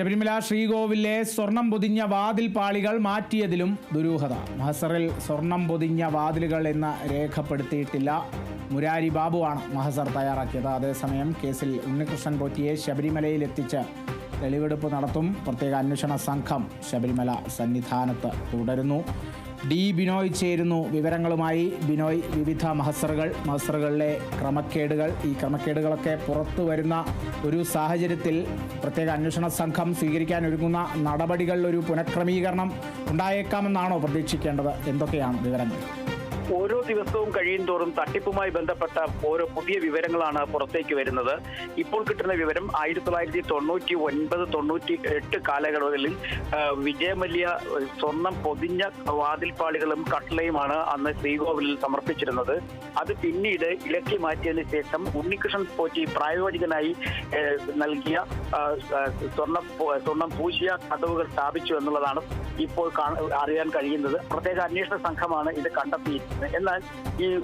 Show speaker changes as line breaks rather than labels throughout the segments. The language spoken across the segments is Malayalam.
ശബരിമല ശ്രീകോവിലെ സ്വർണം പൊതിഞ്ഞ വാതിൽ പാളികൾ മാറ്റിയതിലും ദുരൂഹത. മഹസറിൽ സ്വർണം പൊതിഞ്ഞ വാതിലുകൾ എന്ന് രേഖപ്പെടുത്തിയിട്ടില്ല. മുരാരി ബാബുവാണ് മഹസർ തയ്യാറാക്കിയത്. അതേസമയം കേസിൽ ഉണ്ണികൃഷ്ണൻ പോറ്റിയെ ശബരിമലയിൽ എത്തിച്ച് തെളിവെടുപ്പ് നടത്തും. പ്രത്യേക അന്വേഷണ സംഘം ശബരിമല സന്നിധാനത്ത് തുടരുന്നു. ഡി ബിനോയ് ചേരുന്നു. വിവരങ്ങളുമായി ബിനോയ് വിവിധ മഹസറുകൾ മഹസറുകളിലെ ക്രമക്കേടുകൾ. ഈ ക്രമക്കേടുകളൊക്കെ പുറത്തു വരുന്ന ഒരു സാഹചര്യത്തിൽ പ്രത്യേക അന്വേഷണ സംഘം സ്വീകരിക്കാൻ ഒരുങ്ങുന്ന നടപടികളിൽ ഒരു പുനഃക്രമീകരണം ഉണ്ടായേക്കാമെന്നാണോ പ്രതീക്ഷിക്കേണ്ടത്? എന്തൊക്കെയാണ് വിവരങ്ങൾ?
ഓരോ ദിവസവും കഴിയും തോറും തട്ടിപ്പുമായി ബന്ധപ്പെട്ട ഓരോ പുതിയ വിവരങ്ങളാണ് പുറത്തേക്ക് വരുന്നത്. ഇപ്പോൾ കിട്ടുന്ന വിവരം ആയിരത്തി തൊള്ളായിരത്തി തൊണ്ണൂറ്റി ഒൻപത് തൊണ്ണൂറ്റി എട്ട് കാലയളവിൽ വിജയമല്യ സ്വർണം പൊതിഞ്ഞ വാതിൽപ്പാളികളും കട്ടളയുമാണ് അന്ന് ശ്രീകോവിലിൽ സമർപ്പിച്ചിരുന്നത്. അത് പിന്നീട് ഇളക്കി മാറ്റിയതിനു ശേഷം ഉണ്ണികൃഷ്ണൻ പോറ്റി പ്രായോഗികനായി നൽകിയ സ്വർണ സ്വർണം പൂശിയ കഥവുകൾ സ്ഥാപിച്ചു എന്നുള്ളതാണ് ഇപ്പോൾ അറിയാൻ കഴിയുന്നത്. പ്രത്യേക അന്വേഷണ സംഘമാണ് ഇത് കണ്ടെത്തിയിരിക്കുന്നത്. 那原来你。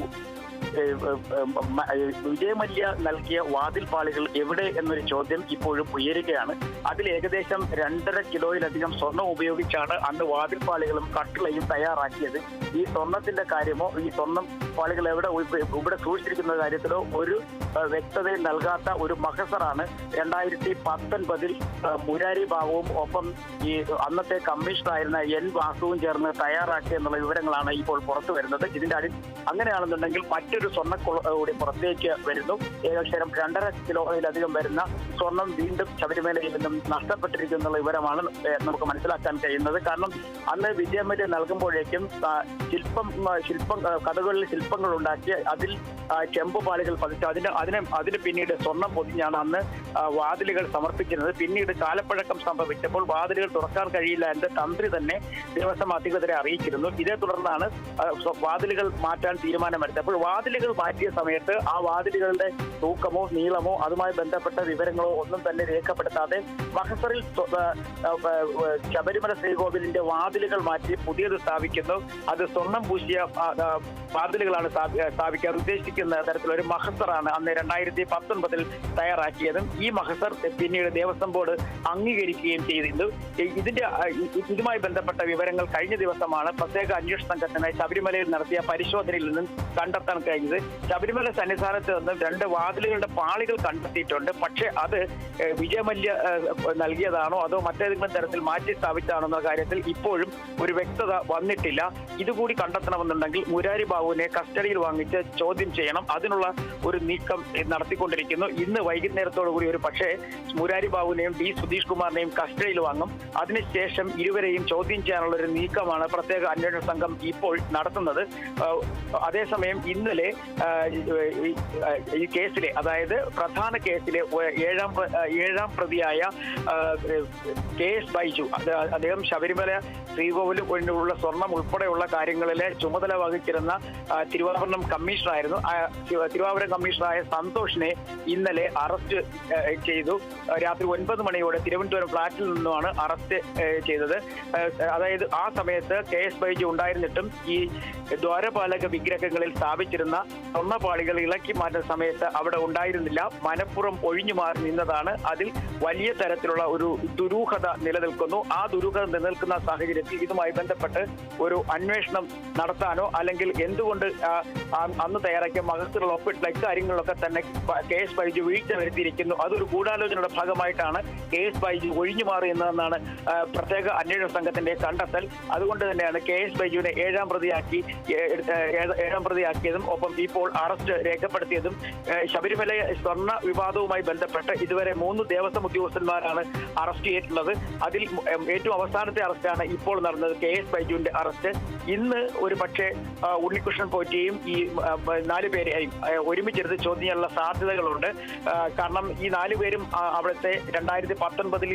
വിജയമല്യ നൽകിയ വാതിൽപാളികൾ എവിടെ എന്നൊരു ചോദ്യം ഇപ്പോഴും ഉയരുകയാണ്. അതിൽ ഏകദേശം രണ്ടര കിലോയിലധികം സ്വർണം ഉപയോഗിച്ചാണ് അന്ന് വാതിൽപ്പാളികളും കട്ടിളയും തയ്യാറാക്കിയത്. ഈ സ്വർണത്തിന്റെ കാര്യമോ ഈ സ്വർണം പാളികൾ എവിടെ ഇവിടെ സൂക്ഷിച്ചിരിക്കുന്ന കാര്യത്തിലോ ഒരു വ്യക്തതയും നൽകാത്ത ഒരു മഹസറാണ് രണ്ടായിരത്തി പത്തൊൻപതിൽ മുരാരി ബാബുവും ഒപ്പം ഈ അന്നത്തെ കമ്മീഷണറായിരുന്ന എൻ വാസുവും ചേർന്ന് തയ്യാറാക്കിയെന്നുള്ള വിവരങ്ങളാണ് ഇപ്പോൾ പുറത്തു വരുന്നത്. ഇതിന്റെ അടി അങ്ങനെയാണെന്നുണ്ടെങ്കിൽ മറ്റൊരു സ്വർണക്കുള കൂടി പുറത്തേക്ക് വരുന്നു. ഏകദേശം രണ്ടര കിലോയിലധികം വരുന്ന സ്വർണം വീണ്ടും ശബരിമലയിൽ നിന്നും നഷ്ടപ്പെട്ടിരിക്കുന്ന വിവരമാണ് നമുക്ക് മനസ്സിലാക്കാൻ കഴിയുന്നത്. കാരണം അന്ന് വിജയമല്യ നൽകുമ്പോഴേക്കും ശില്പം ശില്പം കഥകളിൽ ശില്പങ്ങൾ ഉണ്ടാക്കി അതിൽ ചെമ്പ് ചെമ്പുപാളികൾ പതിച്ച്. അതിന് അതിന് അതിന് പിന്നീട് സ്വർണം പൊതിഞ്ഞാണ് അന്ന് വാതിലുകൾ സമർപ്പിക്കുന്നത് പിന്നീട് കാലപ്പഴക്കം സംഭവിച്ചപ്പോൾ വാതിലുകൾ തുറക്കാൻ കഴിയില്ല എന്ന് തന്ത്രി തന്നെ ദേവസ്വം അധികൃതരെ അറിയിച്ചിരുന്നു. ഇതേ തുടർന്നാണ് വാതിലുകൾ മാറ്റാൻ തീരുമാനമെടുത്തത്. അപ്പോൾ വാതിലുകൾ മാറ്റിയ സമയത്ത് ആ വാതിലുകളുടെ തൂക്കമോ നീളമോ അതുമായി ബന്ധപ്പെട്ട വിവരങ്ങളോ ഒന്നും തന്നെ രേഖപ്പെടുത്താതെ മഹസറിൽ ശബരിമല ശ്രീകോവിലിന്റെ വാതിലുകൾ മാറ്റി പുതിയത് സ്ഥാപിക്കുന്നു. അത് സ്വർണം പൂശിയ വാതിലുകളാണ് സ്ഥാപി- സ്ഥാപിക്കാൻ ഉദ്ദേശിക്കുന്ന തരത്തിലൊരു മഹസറാണ് അന്ന് രണ്ടായിരത്തി പത്തൊൻപതിൽ തയ്യാറാക്കിയതും ഈ മഹസർ പിന്നീട് ദേവസ്വം ബോർഡ് അംഗീകരിക്കുകയും ചെയ്തിരുന്നു. ഇതിന്റെ ഇതുമായി ബന്ധപ്പെട്ട വിവരങ്ങൾ കഴിഞ്ഞ ദിവസമാണ് പ്രത്യേക അന്വേഷണ സംഘത്തിന് ശബരിമലയിൽ നടത്തിയ പരിശോധനയിൽ നിന്നും കണ്ടെത്താൻ കഴിഞ്ഞത് ശബരിമല സന്നിധാനത്ത് നിന്നും രണ്ട് വാതിലുകളുടെ പാളികൾ കണ്ടെത്തിയിട്ടുണ്ട്. പക്ഷേ അത് വിജയമല്യ നൽകിയതാണോ അതോ മറ്റേതെങ്കിലും തരത്തിൽ മാറ്റി സ്ഥാപിച്ചതാണോ എന്ന കാര്യത്തിൽ ഇപ്പോഴും ഒരു വ്യക്തത വന്നിട്ടില്ല. ഇതുകൂടി കണ്ടെത്തണമെന്നുണ്ടെങ്കിൽ മുരാരി ബാബുവിനെ കസ്റ്റഡിയിൽ വാങ്ങിച്ച് ചോദ്യം ചെയ്യണം. അതിനുള്ള ഒരു നീക്കം നടത്തിക്കൊണ്ടിരിക്കുന്നു. ഇന്ന് വൈകുന്നേരത്തോടു കൂടി ഒരു പക്ഷേ മുരാരി ബാബുവിനെയും ഡി സുധീഷ് കുമാറിനെയും കസ്റ്റഡിയിൽ വാങ്ങും. അതിനുശേഷം ഇരുവരെയും ചോദ്യം ചെയ്യാനുള്ള ഒരു നീക്കമാണ് പ്രത്യേക അന്വേഷണ സംഘം ഇപ്പോൾ നടത്തുന്നത്. അതേസമയം ഇന്നലെ ഈ- കേസിലെ അതായത് പ്രധാന കേസിലെ ഏഴാം ഏഴാം പ്രതിയായ കെ എസ് ബൈജു അദ്ദേഹം ശബരിമല ശ്രീകോവിലും ഉള്ള സ്വർണം ഉൾപ്പെടെയുള്ള കാര്യങ്ങളിലെ ചുമതല വഹിച്ചിരുന്ന തിരുവാഭരണം കമ്മീഷണറായിരുന്നു. തിരുവാഭരണം കമ്മീഷണറായ സന്തോഷിനെ ഇന്നലെ അറസ്റ്റ് ചെയ്തു. രാത്രി ഒൻപത് മണിയോടെ തിരുവനന്തപുരം ഫ്ളാറ്റിൽ നിന്നുമാണ് അറസ്റ്റ് ചെയ്തത്. അതായത് ആ സമയത്ത് കെ എസ് ബൈജു ഉണ്ടായിരുന്നിട്ടും ഈ ദ്വാരപാലക വിഗ്രഹങ്ങളിൽ സ്ഥാപിച്ചിരുന്ന സ്വർണപാളികൾ ഇളക്കി മാറ്റുന്ന സമയത്ത് അവിടെ ഉണ്ടായിരുന്നില്ല. മനപ്പുറം ഒഴിഞ്ഞു മാറി നിന്നതാണ് അതിൽ വലിയ തരത്തിലുള്ള ഒരു ദുരൂഹത നിലനിൽക്കുന്നു. ആ ദുരൂഹത നിലനിൽക്കുന്ന സാഹചര്യത്തിൽ ഇതുമായി ബന്ധപ്പെട്ട് ഒരു അന്വേഷണം നടത്താനോ അല്ലെങ്കിൽ എന്തുകൊണ്ട് അന്ന് തയ്യാറാക്കിയ മഹസറിൽ ഒപ്പിട്ടുള്ള ഇക്കാര്യങ്ങളിലൊക്കെ തന്നെ കേസ് എസ് വീഴ്ച വരുത്തിയിരിക്കുന്നു. അതൊരു ഗൂഢാലോചനയുടെ ഭാഗമായിട്ടാണ് കെ എസ് ബൈജു ഒഴിഞ്ഞു മാറിയെന്നതെന്നാണ് എന്നതെന്നാണ് പ്രത്യേക അന്വേഷണ സംഘത്തിന്റെ കണ്ടെത്തൽ. അതുകൊണ്ട് തന്നെയാണ് കെ എസ് ബൈജുവിനെ ഏഴാം പ്രതിയാക്കി ഏഴാം പ്രതിയാക്കിയതും ഒപ്പം ഇപ്പോൾ അറസ്റ്റ് രേഖപ്പെടുത്തിയതും ശബരിമല സ്വർണ വിവാദവുമായി ബന്ധപ്പെട്ട് ഇതുവരെ മൂന്ന് ദേവസ്വം ഉദ്യോഗസ്ഥന്മാരാണ് അറസ്റ്റ് ചെയ്തിട്ടുള്ളത്. അതിൽ ഏറ്റവും അവസാനത്തെ അറസ്റ്റാണ് ഇപ്പോൾ നടന്നത് കെ എസ് ബൈജുവിന്റെ അറസ്റ്റ്. ഇന്ന് ഒരു പക്ഷേ ഉണ്ണികൃഷ്ണൻ പോറ്റിയെയും ഈ നാലു പേരെയും ഒരുമിച്ചെടുത്ത് ചോദ്യം ചെയ്യാനുള്ള സാധ്യതകളുണ്ട്. കാരണം ഈ നാല് പേരും അവിടുത്തെ രണ്ടായിരത്തി പത്തൊൻപതിൽ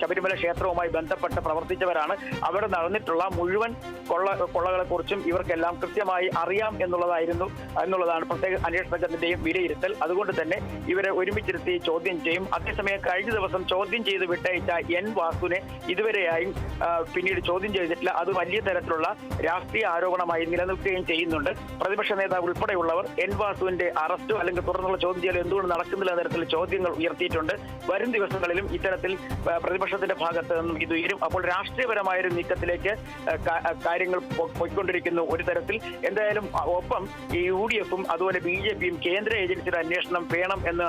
ശബരിമല ക്ഷേത്രവുമായി ബന്ധപ്പെട്ട് പ്രവർത്തിച്ചവരാണ്. അവിടെ നടന്നിട്ടുള്ള മുഴുവൻ കൊള്ള കൊള്ളകളെക്കുറിച്ചും ഇവർക്കെല്ലാം കൃത്യമായി അറിയാം എന്നുള്ളതായിരുന്നു എന്നുള്ളതാണ് പ്രത്യേക അന്വേഷണ സംഘത്തിന്റെയും വിലയിരുത്തൽ. അതുകൊണ്ട് തന്നെ ഇവരെ ഒരുമിച്ചിരുത്തി ചോദ്യം ചെയ്യും. അതേസമയം കഴിഞ്ഞ ദിവസം ചോദ്യം ചെയ്ത് വിട്ടയച്ച എൻ വാസുവിനെ ഇതുവരെയായും പിന്നീട് ചോദ്യം ചെയ്തിട്ടില്ല. അത് വലിയ തരത്തിലുള്ള രാഷ്ട്രീയ ആരോപണമായി നിലനിൽക്കുകയും ചെയ്യുന്നുണ്ട്. പ്രതിപക്ഷ നേതാവ് ഉൾപ്പെടെയുള്ളവർ എൻ വാസുവിന്റെ അറസ്റ്റ് അല്ലെങ്കിൽ തുടർന്നുള്ള ചോദ്യം ചെയ്യലോ എന്തുകൊണ്ട് നടക്കുന്നില്ല തരത്തിൽ ചോദ്യങ്ങൾ ഉയർത്തിയിട്ടുണ്ട്. വരും ദിവസങ്ങളിലും ഇത്തരത്തിൽ പ്രതിപക്ഷത്തിന്റെ ഭാഗത്ത് നിന്നും ഇത് ഉയരും. അപ്പോൾ രാഷ്ട്രീയപരമായ ഒരു നീക്കത്തിലേക്ക് കാര്യങ്ങൾ പോയിക്കൊണ്ടിരിക്കുന്നു ഒരു തരത്തിൽ. എന്തായാലും ഒപ്പം ഈ യു ഡി എഫും അതുപോലെ ബി ജെ പിയും കേന്ദ്ര ഏജൻസിയുടെ അന്വേഷണം വേണം എന്ന്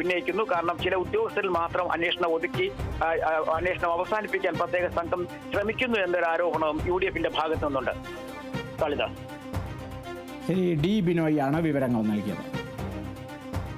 ഉന്നയിക്കുന്നു. കാരണം ചില ഉദ്യോഗസ്ഥരിൽ മാത്രം അന്വേഷണം ഒതുക്കി അന്വേഷണം അവസാനിപ്പിക്കാൻ പ്രത്യേക സംഘം ശ്രമിക്കുന്നു എന്നൊരു ആരോപണവും യു ഡി എഫിന്റെ ഭാഗത്തു നിന്നുണ്ട് കളിത
ഡി ആണ് വിവരങ്ങൾ നൽകിയത്.